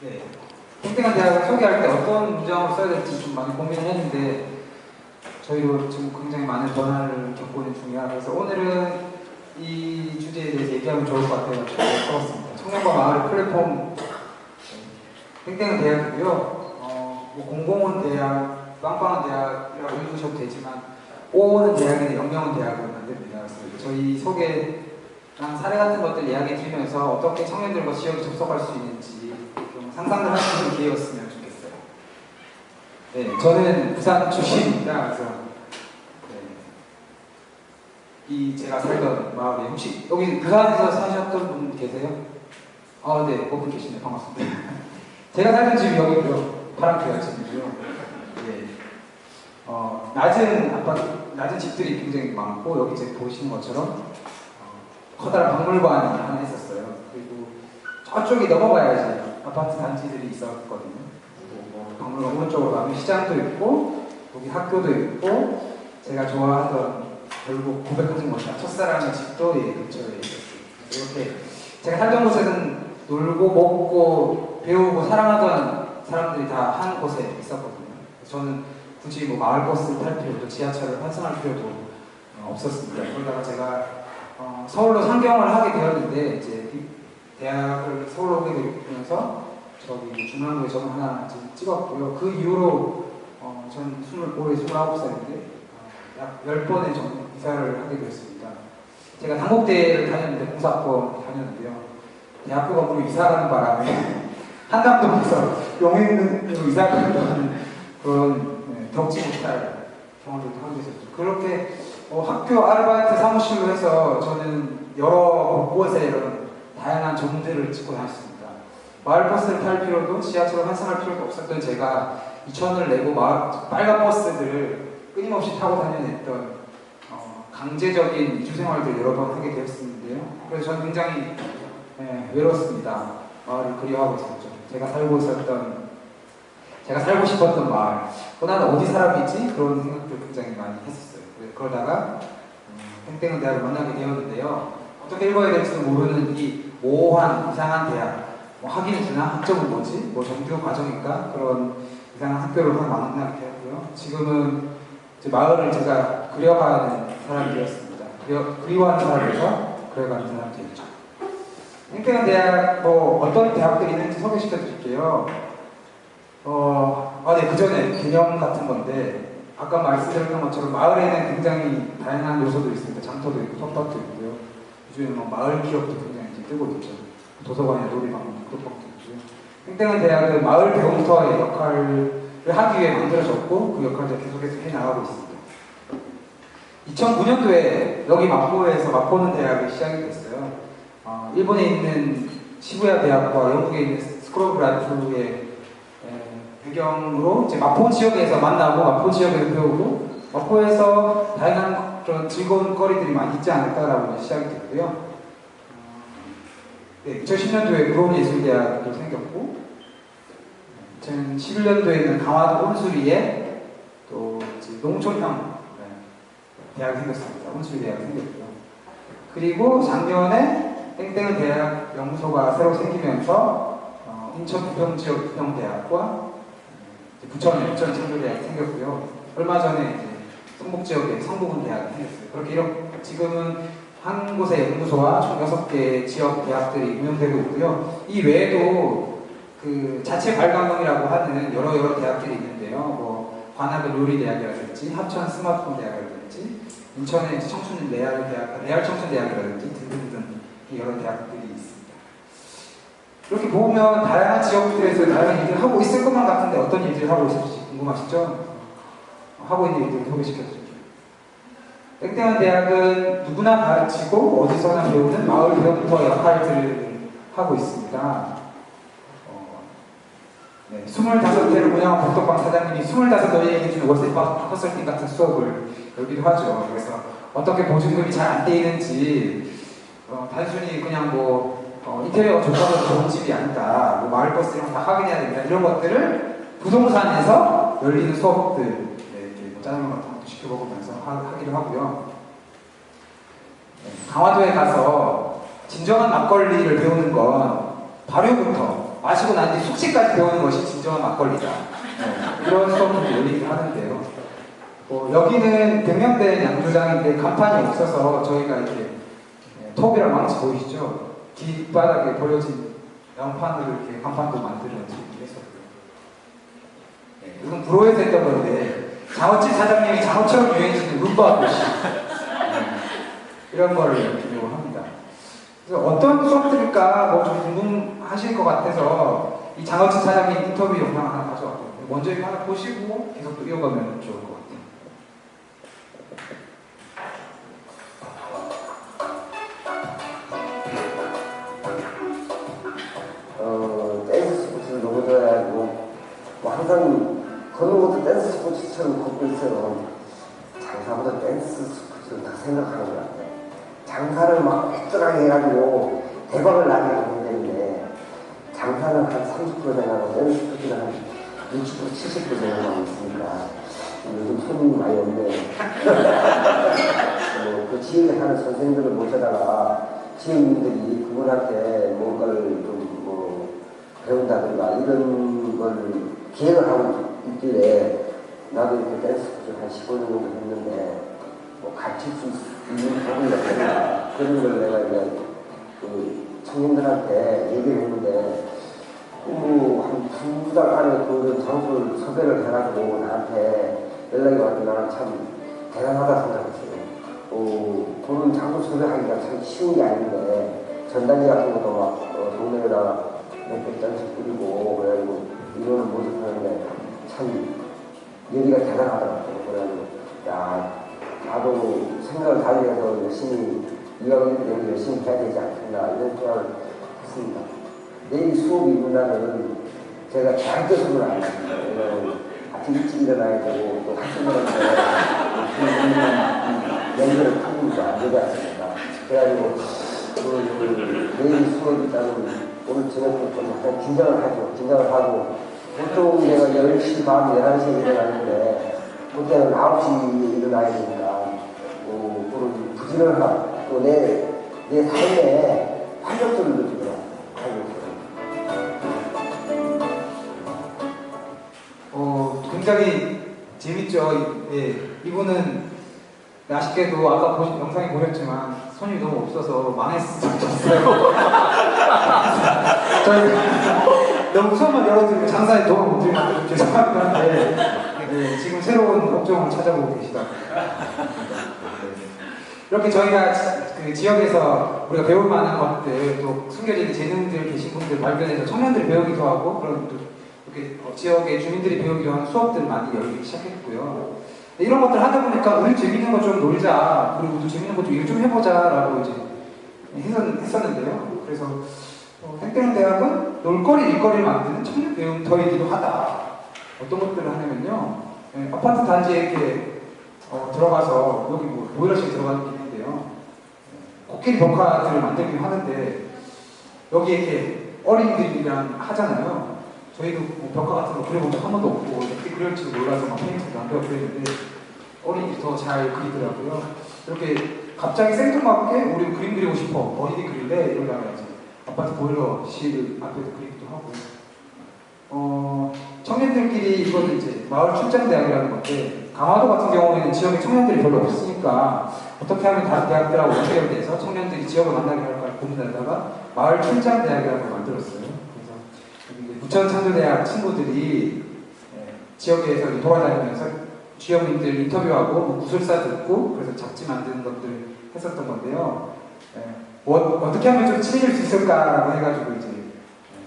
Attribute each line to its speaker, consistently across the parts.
Speaker 1: 네. 땡땡한 대학을 소개할 때 어떤 문장을 써야 될지 좀 많이 고민을 했는데 저희도 지금 굉장히 많은 변화를 겪고 있는 중이라 그래서 오늘은 이 주제에 대해서 얘기하면 좋을 것 같아요. 써봤습니다. 청년과 마을 플랫폼 땡땡은 대학이고요. 어, 뭐 공공은 대학, 빵빵한 대학이라고 읽으셔도 되지만 오는 대학이나 영영은 대학을 만듭니다. 그래서 저희 소개랑 사례 같은 것들 이야기 드리면서 어떻게 청년들과 지역에 접속할 수 있는지 좀 상상을 할 수 있는 기회였으면 좋겠어요. 네, 저는 부산 출신입니다. 그래서 네, 이 제가 살던 마을에 혹시 여기 부산에서 사셨던 분 계세요? 아, 네, 그분 계시네. 반갑습니다. 제가 살던 집이 여기고요. 파랑교야 집이고요. 네. 어, 낮은 아파트, 낮은 집들이 굉장히 많고 여기 지금 보시는 것처럼 어, 커다란 박물관이 하나 있었어요. 그리고 저쪽이 넘어가야지 아파트 단지들이 있었거든요. 뭐 박물관 오른쪽으로 가면 시장도 있고 여기 학교도 있고 제가 좋아하던 결국 고백하지 못한 첫사랑의 집도 예, 근처에 있었어요. 이렇게 제가 살던 곳에는 놀고 먹고 배우고 사랑하던 사람들이 다 한 곳에 있었거든요. 저는 굳이 뭐 마을 버스를 탈 필요도 지하철을 환승할 필요도 어, 없었습니다. 그러다가 제가 어, 서울로 상경을 하게 되었는데 이제 이 대학을 서울로 오게 되면서 저기 중앙고에 저는 하나 찍었고요. 그 이후로 어, 저는 20, 올해 29살인데 어, 약 10번의 정 이사를 하게 되었습니다. 제가 당국대를 다녔는데 공사학원 다녔는데요. 대학교 건물 이사가는 바람에 한강동에서 용인으로 이사를 하는 그런 네, 덕지 못할 경험을 하고 있었죠. 그렇게 어, 학교 아르바이트 사무실로 해서 저는 여러 곳에 이런 다양한 점들을 찍고 다녔습니다. 마을 버스를 탈 필요도 지하철을 환승할 필요도 없었던 제가 2천을 내고 마을, 빨간 버스들을 끊임없이 타고 다녀냈던 어, 강제적인 이주 생활들 여러 번 하게 되었는데요. 그래서 저는 굉장히 예, 외롭습니다. 마을을 그리워하고 있었죠. 제가 살고 있었던, 제가 살고 싶었던 마을. 어, 나는 어디 사람이지? 그런 생각들 굉장히 많이 했었어요. 그러다가 음, 땡땡은 대학을 만나게 되었는데요. 어떻게 읽어야 될지도 모르는 이 모호한 이상한 대학. 뭐 하기는 주나? 학점은 뭐지? 뭐 정규 과정인가? 그런 이상한 학교를 하나 만나게 되었고요. 지금은 이제 마을을 제가 그려가는 사람이 되었습니다. 그려, 그리워하는 사람에서 그려가는 사람이 되었죠. 땡땡한 대학, 뭐, 어떤 대학들이 있는지 소개시켜 드릴게요. 어, 아, 네, 그 전에 개념 같은 건데, 아까 말씀드렸던 것처럼 마을에는 굉장히 다양한 요소도 있습니다. 장터도 있고, 텃밭도 있고요. 요즘에는 뭐 마을 기업도 굉장히 뜨고 있죠. 도서관이나 놀이방, 것도 있고요. 땡땡한 대학은 마을 배움터의 역할을 하기 위해 만들어졌고, 그 역할을 계속해서 해나가고 있습니다. 2009년도에 여기 마포에서 마포는 대학이 시작이 됐어요. 어, 일본에 있는 시부야 대학과 영국에 있는 스크로브 라이프의 에, 배경으로 이제 마포 지역에서 만나고 마포 지역에서 배우고 마포에서 다양한 그런 즐거운 거리들이 많이 있지 않을까라고 시작이 됐고요. 어, 네, 2010년도에 구로예술대학도 생겼고 2011년도에는 강화도 온수리에 또 농촌형 네, 대학이 생겼습니다. 온수리 대학이 생겼고요. 그리고 작년에 땡땡은 대학 연구소가 새로 생기면서 어, 인천 부평지역 부평대학과 이제 부천 부천 창조대학이 생겼고요. 얼마 전에 이제 성북 지역에 성북은 대학이 생겼어요. 그렇게 이렇게 지금은 한 곳의 연구소와 총 6개 지역 대학들이 운영되고 있고요. 이 외에도 그 자체 발광형이라고 하는 여러 여러 대학들이 있는데요. 뭐 관악의 요리 대학이라든지 합천 스마트폰 대학이라든지 인천의 청춘 레알 대학, 레알 청춘 대학이라든지 등등등 여러 대학들이 있습니다. 이렇게 보면 다양한 지역들에서 다양한 일들을 하고 있을 것만 같은데 어떤 일들을 하고 있을지 궁금하시죠? 어, 하고 있는 일들을 소개시켜드릴게요. 땡땡한 대학은 누구나 가르치고 어디서나 배우는 마을 배움터 역할들을 하고 있습니다. 어, 네, 25회를 운영한 복덕방 사장님이 25너희에게 주는 월세 컨설팅 같은 수업을 열기도 하죠. 그래서 어떻게 보증금이 잘 안 떼이는지 어, 단순히 그냥 뭐 어, 인테리어가 좋다고 좋은 집이 아니다. 뭐 마을 버스 이런 거다 확인해야 된다. 이런 것들을 부동산에서 열리는 수업들 네, 뭐 짜장면 같은 것도 시켜먹으면서 하, 하기도 하고요. 네, 강화도에 가서 진정한 막걸리를 배우는 건 발효부터 마시고 난 뒤 숙취까지 배우는 것이 진정한 막걸리다. 네, 이런 수업도 열리기도 하는데요. 뭐 여기는 백년된 양조장인데 간판이 없어서 저희가 이렇게 네, 톱이랑 망치 보이시죠? 뒷바닥에 버려진 양판으로 이렇게 간판도 만들어 드리기도 했었고요. 네, 이건 불호에서 했던 건데 장어집 사장님이 장어처럼 유행시는 룸바 아저씨 네, 이런 거를 기려고 합니다. 그래서 어떤 수업들일까 뭐좀 궁금하실 것 같아서 이 장어집 사장님 인터뷰 영상 하나 가져왔거든요. 먼저 이거 하나 보시고 계속 또 이어가면 좋을 것 같아요.
Speaker 2: 걷는 것도 댄스 스포츠처럼 걷고 있어요. 장사보다 댄스 스포츠를 더 생각하는 것 같아요. 장사를 막 획득하게 해가지고 대박을 나게 하면 되는데, 장사는 한 30% 되나고 댄스 스포츠는 한 60%, 70% 정도만 있으니까, 요즘 손님이 많이 없네요. 어, 그 지역에 사는 선생님들을 모셔다가 지역민들이 그분한테 뭔가를 좀 뭐 배운다든가 이런 걸 기획을 하고 있길래 나도 이렇게 댄스 한 15년 정도 했는데 뭐 가르칠 수 있는 부분이 없나 그런 걸 내가 이제 그 청년들한테 얘기를 했는데 뭐한두 달 안에 그 장소를 섭외를 해가지고 나한테 연락이 와서 나는 참 대단하다 생각했어요. 어, 그런 장소 섭외하기가 참 쉬운 게 아닌데 전단지 같은 것도 막 어, 동네에다가 몇백 장씩 뿌리고 참 여기가 대단하더라고요. 그래가지고 야 나도 생각을 달리 해서 열심히 이왕이면 열심히 해야 되지 않겠나 이런 생각을 했습니다. 내일 수업이 있는 제가 수업을 안 했습니다. 아침 일찍 일어나야 되고 또 학생들한테 연결을 풀는 거안 되지 않습니까? 그래가지고 그, 그 내일 수업이 있다면 오늘 저녁부터 좀 약간 긴장을 하죠. 긴장을 하고 보통 내가 10시 반, 11시에 일어나는데 그때는 9시에 일어나야 되니까 어, 그런 부지런함 또 내 내 삶에 활력소를 느끼더라고요. 활력소.
Speaker 1: 어, 굉장히 재밌죠. 예, 이분은 아쉽게도 아까 보신 영상에 보셨지만 손이 너무 없어서 망했었어요. 저희 너무 수업만 열어드리고 장사에 도움을 못 드리면 좀 죄송하긴 한데 예, 지금 새로운 업종을 찾아보고 계시다. 이렇게 저희가 그 지역에서 우리가 배울 만한 것들 또 숨겨진 재능들 계신 분들 발견해서 청년들이 배우기도 하고 그런 또 이렇게 어, 지역의 주민들이 배우기도 하는 수업들 많이 열리기 시작했고요. 네, 이런 것들 하다 보니까 우리 재밌는 거 좀 놀자 그리고 또 재밌는 것좀일 좀 해보자라고 이제 했었, 했었 는데요. 그래서 어, 땡땡 대학은 놀거리 일거리를 만드는 청년 배움터이기도 하다. 어떤 것들을 하냐면요. 예, 아파트 단지에 이렇게 어, 들어가서 여기 뭐 보일러실 들어가는 게 있는데요. 코끼리 벽화들을 만들긴 하는데 여기 이렇게 어린이들이랑 하잖아요. 저희도 뭐 벽화 같은 거 그려본 적 한 번도 없고 어떻게 그릴지도 몰라서 막 페인트도 안 배워 그랬는데 어린이들이 더 잘 그리더라고요. 이렇게 갑자기 생뚱맞게 우리 그림 그리고 싶어 어린이 그릴래 이러다가 이제 아파트 보일러 실 앞에서 그리기도 하고 어, 청년들끼리 이거는 이제 마을 출장 대학이라는 건데 강화도 같은 경우에는 지역에 청년들이 별로 없으니까 어떻게 하면 다른 대학들하고 연결돼서 청년들이 지역을 만나게 할까 고민하다가 마을 출장 대학이라는 걸 만들었어요. 그래서 여기 이제 부천 창조대학 친구들이 예, 지역에서 돌아다니면서 지역민들 인터뷰하고 뭐 구술사 듣고 그래서 잡지 만드는 것들 했었던 건데요. 예, 뭐, 어떻게 하면 좀 친해질 수 있을까라고 해가지고 이제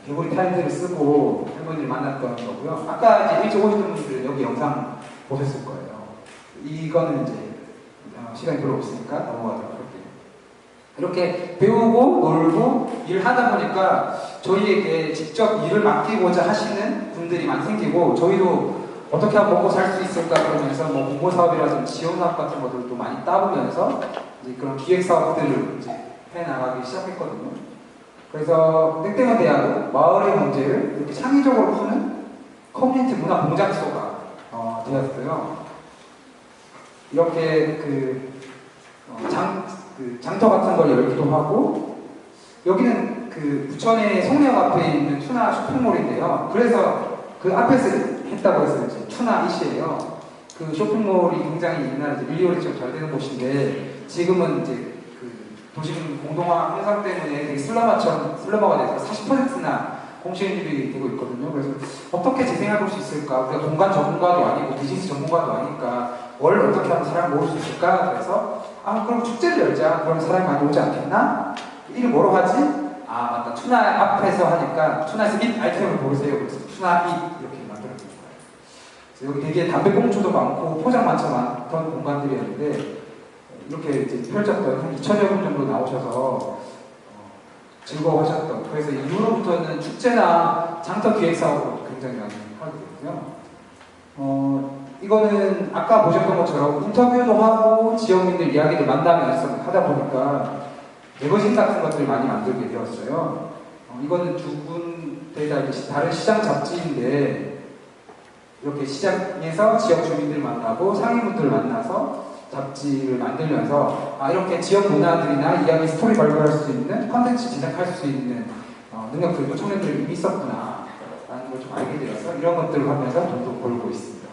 Speaker 1: 개구리 타일들을 쓰고 할머니를 만났던 거고요. 아까 이제 일찍 오시는 분들 여기 영상 보셨을 거예요. 이거는 이제 어, 시간이 별로 없으니까 넘어가도록 할게요. 이렇게 배우고 놀고 일하다 보니까 저희에게 직접 일을 맡기고자 하시는 분들이 많이 생기고 저희도 어떻게 하면 먹고 살 수 있을까 그러면서 뭐 공모 사업이라든지 지원 사업 같은 것들도 많이 따보면서 그런 기획 사업들을 이제 해 나가기 시작했거든요. 그래서 땡땡한 대학은 마을의 문제를 이렇게 창의적으로 푸는 커뮤니티 문화 공작소가 어, 되었어요. 이렇게 그, 어, 장, 그 장터 같은 걸 열기도 하고 여기는 그 부천의 송내역 앞에 있는 투나 쇼핑몰인데요. 그래서 그 앞에서 했다고 해서 이제 투나 이시예요. 그 쇼핑몰이 굉장히 옛날에 밀리오리 좀잘 되는 곳인데 지금은 이제 그 도심 공동화 현상 때문에 슬럼화처럼 슬럼화가 돼서 40%나 공시인들이 되고 있거든요. 그래서 어떻게 재생해 볼 수 있을까? 우리가 공간 전문가도 아니고 비즈니스 전문가도 아니까 뭘 어떻게 하면 사람 모을 수 있을까? 그래서 아 그럼 축제를 열자. 그러면 사람이 많이 오지 않겠나? 이름 뭐로 하지? 아 맞다. 투나 앞에서 하니까 투나에서 잇 아이템을 고르세요. 그래서 투나 잇 이렇게 만들어진 거예요. 그래서 여기 되게 담배 꽁초도 많고 포장 마차 많던 공간들이었는데 이렇게 이제 펼쳤던 한 2천여 분 정도 나오셔서 어, 즐거워하셨던 그래서 이후로부터는 축제나 장터 기획 사업을 굉장히 많이 하게 되고요. 어, 이거는 아까 보셨던 것처럼 인터뷰도 하고 지역민들 이야기를 만나면서 하다 보니까 매거진 같은 것들을 많이 만들게 되었어요. 어, 이거는 두 군데 다 다른 시장 잡지인데 이렇게 시장에서 지역 주민들 만나고 상인분들 만나서 잡지를 만들면서 아, 이렇게 지역 문화들이나 이야기 스토리 발굴할 수 있는 컨텐츠 제작할 수 있는 어, 능력들도 청년들이 이미 있었구나 라는 걸 좀 알게 되어서 이런 것들을 하면서 돈도 벌고 있습니다.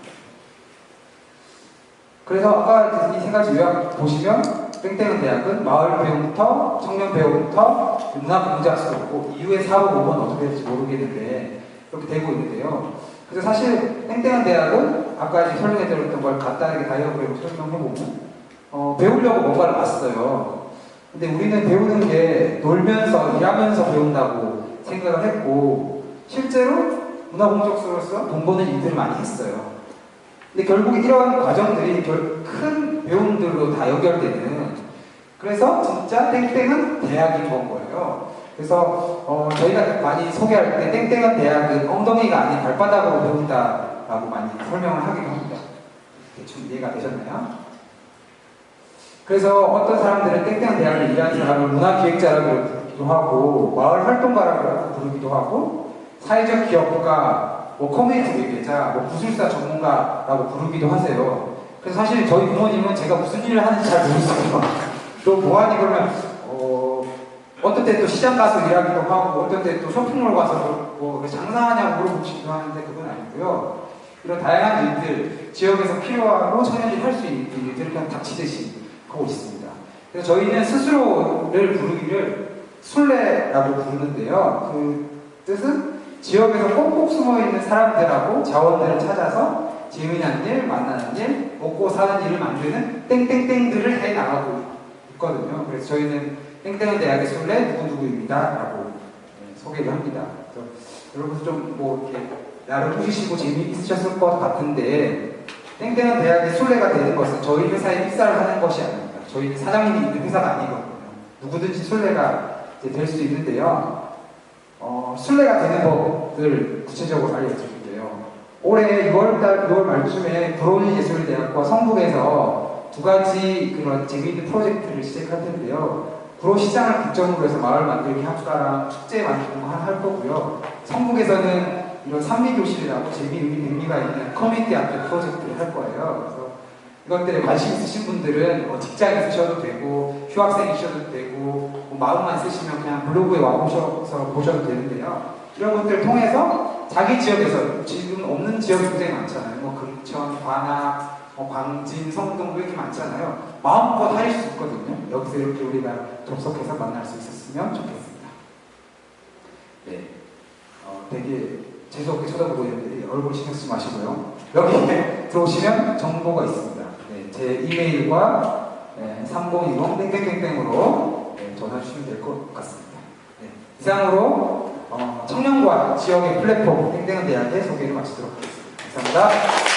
Speaker 1: 그래서 아까 이 세 가지 요약 보시면 땡땡은 대학은 마을 배움부터 청년 배움부터 문화 공작스럽고 이후의 사업 모범은 어떻게 될지 모르겠는데 이렇게 되고 있는데요. 그래서 사실 땡땡한 대학은 아까 설명해드렸던 걸 간단하게 다이어그램으로 설명해보면 어, 배우려고 뭔가를 왔어요. 근데 우리는 배우는 게 놀면서 일하면서 배운다고 생각을 했고 실제로 문화공작소로서 돈 버는 일들을 많이 했어요. 근데 결국 이러한 과정들이 결- 큰 배움들로 다 연결되는 그래서 진짜 땡땡은 대학인 건 거예요. 그래서 어, 저희가 많이 소개할 때 땡땡한 대학은 엉덩이가 아닌 발바닥으로 배운다라고 많이 설명을 하기도 합니다. 대충 이해가 되셨나요? 그래서 어떤 사람들은 땡땡한 대학을 일하는 사람을 문화기획자라고 부르기도 하고 마을 활동가라고 부르기도 하고 사회적 기업가, 뭐 커뮤니티 외계자, 뭐 구술사 전문가라고 부르기도 하세요. 그래서 사실 저희 부모님은 제가 무슨 일을 하는지 잘 모르겠어요. 또 뭐하니 그러면 어, 어떤 때 또 시장 가서 일하기도 하고 어떤 때 또 쇼핑몰 가서 뭐, 뭐 장사하냐고 물어보시기도 하는데 그건 아니고요. 이런 다양한 일들, 지역에서 필요하고 청년들이 할 수 있는 일들을 그냥 닥치듯이 하고 있습니다. 그래서 저희는 스스로를 부르기를 순례라고 부르는데요. 그 뜻은 지역에서 꼭꼭 숨어 있는 사람들하고 자원들을 찾아서 재미난 일, 만나는 일, 먹고 사는 일을 만드는 땡땡땡들을 해 나가고 있거든요. 그래서 저희는 땡땡은 대학의 순례 누구누구입니다 라고 네, 소개를 합니다. 그래서 여러분 좀뭐 이렇게 나를 보시고 재미있으셨을 것 같은데 땡땡은 대학의 순례가 되는 것은 저희 회사에 입사를 하는 것이 아닙니다. 저희는 사장님이 있는 회사가 아니거든요. 누구든지 순례가 될 수 있는데요. 어, 순례가 되는 법을 구체적으로 알려드릴게요. 올해 6월달, 6월 말쯤에 브로니 예술대학과 성북에서 두 가지 그런 재미있는 프로젝트를 시작할 텐데요. 구로 시장을 기점으로 해서 마을 만들기 학과랑 축제 만들기 할 거고요. 성북에서는 이런 산미교실이라고 재미있는 의미가 있는 커뮤니티 아트 프로젝트를 할 거예요. 그래서 이것들에 관심 있으신 분들은 뭐 직장 있으셔도 되고 휴학생이셔도 되고 뭐 마음만 쓰시면 그냥 블로그에 와보셔서 보셔도 되는데요. 이런 것들을 통해서 자기 지역에서 지금 없는 지역이 굉장히 많잖아요. 뭐 금천, 관악, 뭐 광진, 성동 뭐 이렇게 많잖아요. 마음껏 할 수 있거든요. 여기서 이렇게 우리가 접속해서 만날 수 있었으면 좋겠습니다. 네, 어, 되게 재수없게 쳐다보고 있는데 얼굴 신경 쓰지 마시고요. 여기 들어오시면 정보가 있습니다. 네, 제 이메일과 네, 3020 땡땡땡땡으로 네, 전화 주시면 될 것 같습니다. 네, 이상으로 어, 청년과 지역의 플랫폼 땡땡은 대학의 소개를 마치도록 하겠습니다. 감사합니다.